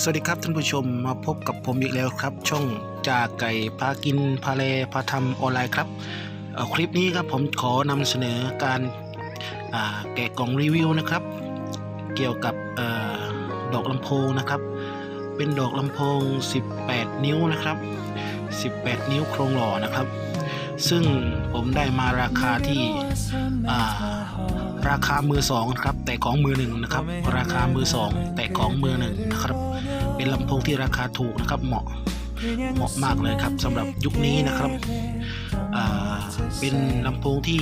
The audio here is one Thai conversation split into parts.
สวัสดีครับท่านผู้ชมมาพบกับผมอีกแล้วครับ ช่องจากไก่พากินพาเลพาทำออนไลน์ครับคลิปนี้ครับผมขอนำเสนอการาแกะกล่องรีวิวนะครับ เกี่ยวกับอดอกลำโพงนะครับ เป็นดอกลำโพง 18 นิ้วนะครับ 18 นิ้วโครงหล่อนะครับ ซึ่งผมได้มาราคาที่าราคามือสองครับแต่ของมือหนึ่งนะครับ ราคามือสองแต่ของมือหนึ่งนะครับ เป็นลำโพงที่ราคาถูกนะครับ เหมาะเหมาะมากเลยครับสำหรับยุคนี้นะครับเป็นลำโพงที่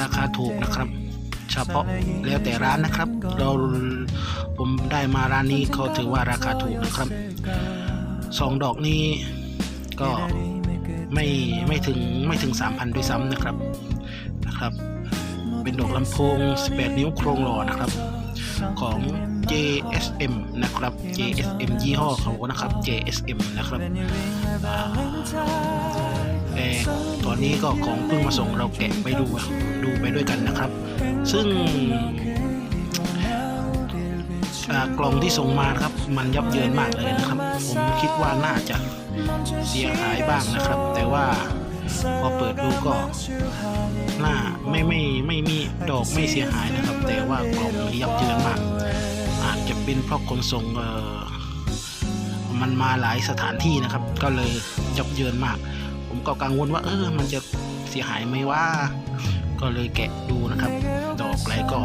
ราคาถูกนะครับ เฉพาะแล้วแต่ร้านนะครับ เราผมได้มาร้านนี้เขาถือว่าราคาถูกนะครับสองดอกนี้ก็ไม่ไม่ถึงไม่ถึง 3,000 ด้วยซ้ำนะครับนะครับ เป็นดอกลำโพง 18 นิ้วโครงหล่อนะครับ ของ JSM นะครับ JSM ยี่ห้อเขานะครับ JSM นะครับแต่ตอนนี้ก็ของเพิ่งมาส่งเราแกะไปดูดูไปด้วยกันนะครับ ซึ่งกล่องที่ส่งมาครับ มันยับเยินมากเลยนะครับ ผมคิดว่าน่าจะเสียหายบ้างนะครับ แต่ว่า พอเปิดดูก็หน่าไม่ไม่ไม่มีดอกไม่เสียหายนะครับ แต่ว่ากล่องนี้ยับเยินมาก อาจจะเป็นเพราะขนส่งเออมันมาหลายสถานที่นะครับ ก็เลยยับเยินมาก ผมก็กังวลว่า เออมันจะเสียหายไหมว่า ก็เลยแกะดูนะครับ ดอกอะไรก็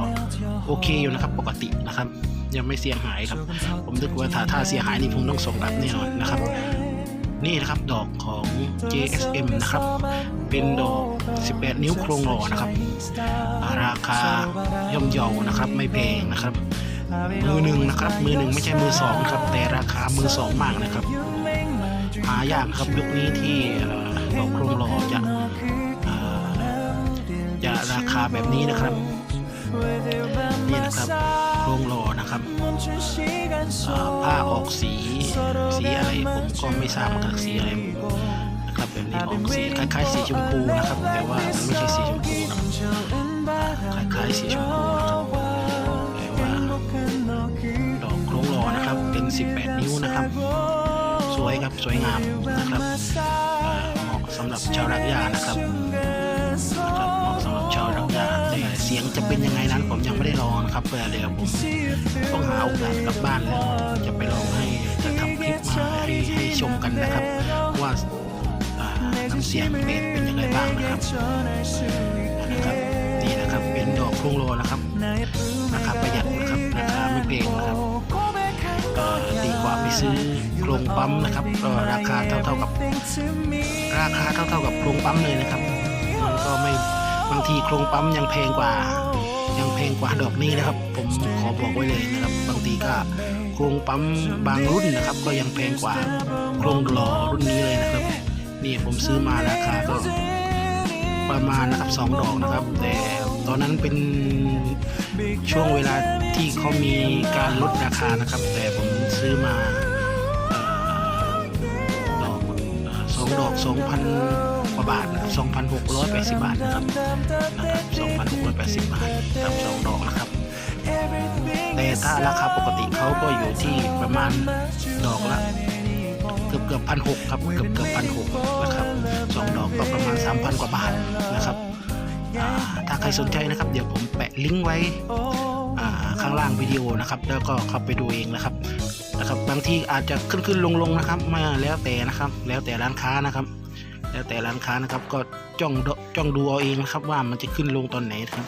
โอเคอยู่นะครับ ปกตินะครับ ยังไม่เสียหายครับ ผมนึกว่าถ้าถ้าเสียหายนี่ผมต้องส่งกลับแน่นอนนะครับ นี่นะครับดอกของ JSM นะครับ เป็นดอก 18 นิ้วโครงหล่อนะครับาราคาย่อมเยานะครับไม่แพงนะครับ มือหนึ่งนะครับ มือหนึ่งไม่ใช่มือสองครับ แต่ราคามือสองมากนะครับ หายากครับยุคนี้ที่ดอกโครงหล่อจะจะราคาแบบนี้นะครับ นี่นะครับโครงหล่อนะครับผ้าออกสี สีอะไรผมก็ไม่ทราบมันสีอะไรนะครับแบบนี้ออกสีคล้ายๆสีชมพูนะครับ แต่ว่ามันไม่ใช่สีชมพูนะครับคล้ายๆสีชมพูนะครับแต่ว่าดอกโครงหล่อนะครับเป็น 18 นิ้วนะครับ สวยครับสวยงามนะครับเหมาะสำหรับชาวรักหญ้านะครับ นะครับเพื่อเดี๋ยวผมต้องหาโอกาสกลับบ้านแล้ว จะไปลองให้จะทำคลิปมาให้ให้ชมกันนะครับ ว่าน้ำเสียงเบสเป็นยังไงบ้างนะครับนะครับนี่นะครับเป็นดอกครงโลนะครับราคาประหยัดนะครับราคาไม่แพงนะครับก็ดีกว่าไปซื้อโครงปั๊มนะครับก็ราคาเท่าๆกับ ราคาเท่าๆกับโครงปั๊มเลยนะครับมันก็ไม่บางทีโครงปั๊มยังแพงกว่า ยังแพงกว่าดอกนี้นะครับ ผมขอบอกไว้เลยนะครับ บางทีก็โครงปั๊มบางรุ่นนะครับ ก็ยังแพงกว่าโครงหล่อรุ่นนี้เลยนะครับ นี่ผมซื้อมาราคาก็ประมาณนะครับสองดอกนะครับ แต่ตอนนั้นเป็นช่วงเวลาที่เขามีการลดราคานะครับ แต่ผมซื้อมาดอกสองดอกสองพัน บาทนะครับสองพันหกร้อยแปดสิบาทนะครับนะครับสองพันหกร้อยแปดสิบาทกับสองดอกนะครับ แต่ถ้าราคาปกติเขาก็อยู่ที่ประมาณดอกละเกือบเกือบพันหกครับเกือบเกือบพันหกนะครับสองดอกก็ประมาณสามพันกว่าบาทนะครับถ้าใครสนใจนะครับ เดี๋ยวผมแปะลิงก์ไว้ข้างล่างวิดีโอนะครับ แล้วก็เข้าไปดูเองนะครับนะครับบางทีอาจจะขึ้นขึ้นลงลงนะครับมาแล้วแต่นะครับ แล้วแต่ร้านค้านะครับ แล้วแต่ร้านค้านะครับ ก็จ้องดูจ้องดูเอาเองนะครับว่ามันจะขึ้นลงตอนไหนครับ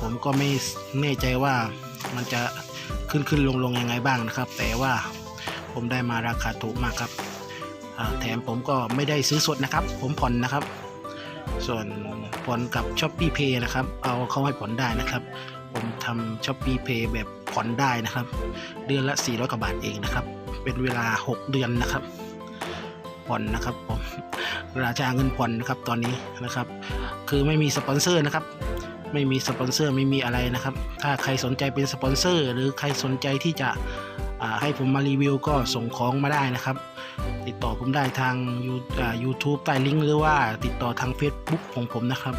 ผมก็ไม่แน่ใจว่ามันจะขึ้นขึ้นลงลงยังไงบ้างนะครับ แต่ว่าผมได้มาราคาถูกมากครับแถมผมก็ไม่ได้ซื้อสดนะครับ ผมผ่อนนะครับ ส่วนผ่อนกับ s h อ p e e Pay นะครับ เอาเข้าให้ผ่อนได้นะครับ ผมทำ s h อ p e e Pay แบบผ่อนได้นะครับ เดือนละ 400กว่าบาทเองนะครับ เป็นเวลา 6 เดือนนะครับ ผ่อนนะครับผมราชาเงินผ่อนนะครับตอนนี้นะครับ คือไม่มีสปอนเซอร์นะครับ ไม่มีสปอนเซอร์ไม่มีอะไรนะครับ ถ้าใครสนใจเป็นสปอนเซอร์ หรือใครสนใจที่จะให้ผมมารีวิวก็ส่งของมาได้นะครับ ติดต่อผมได้ทางยูอ่า YouTube ใต้ลิงก์หรือว่าติดต่อทาง Facebook ของผมนะครับ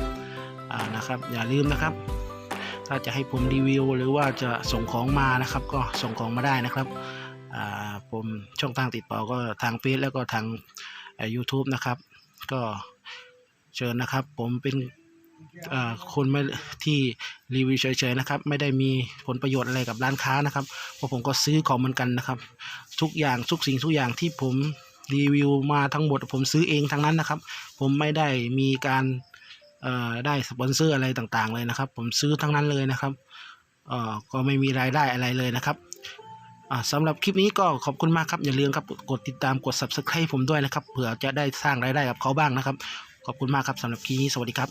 อ่านะครับอย่าลืมนะครับ ถ้าจะให้ผมรีวิว หรือว่าจะส่งของมานะครับ ก็ส่งของมาได้นะครับ ผมช่องทางติดต่อก็ทางเฟซแล้วก็ทางยูทูบนะครับ ก็เชิญนะครับ ผมเป็นคนไม่ที่รีวิวเฉยๆนะครับ ไม่ได้มีผลประโยชน์อะไรกับร้านค้านะครับเพราะผมก็ซื้อของเหมือนกันนะครับ ทุกอย่างทุกสิ่งทุกอย่างที่ผมรีวิวมาทั้งหมด ผมซื้อเองทั้งนั้นนะครับ ผมไม่ได้มีการได้สปอนเซอร์อะไรต่างๆเลยนะครับ ผมซื้อทั้งนั้นเลยนะครับก็ไม่มีรายได้อะไรเลยนะครับ สำหรับคลิปนี้ก็ขอบคุณมากครับ อย่าลืมครับกดติดตามกด subscribe ผมด้วยนะครับ เผื่อจะได้สร้างรายได้กับเขาบ้างนะครับ ขอบคุณมากครับสำหรับคลิปนี้สวัสดีครับ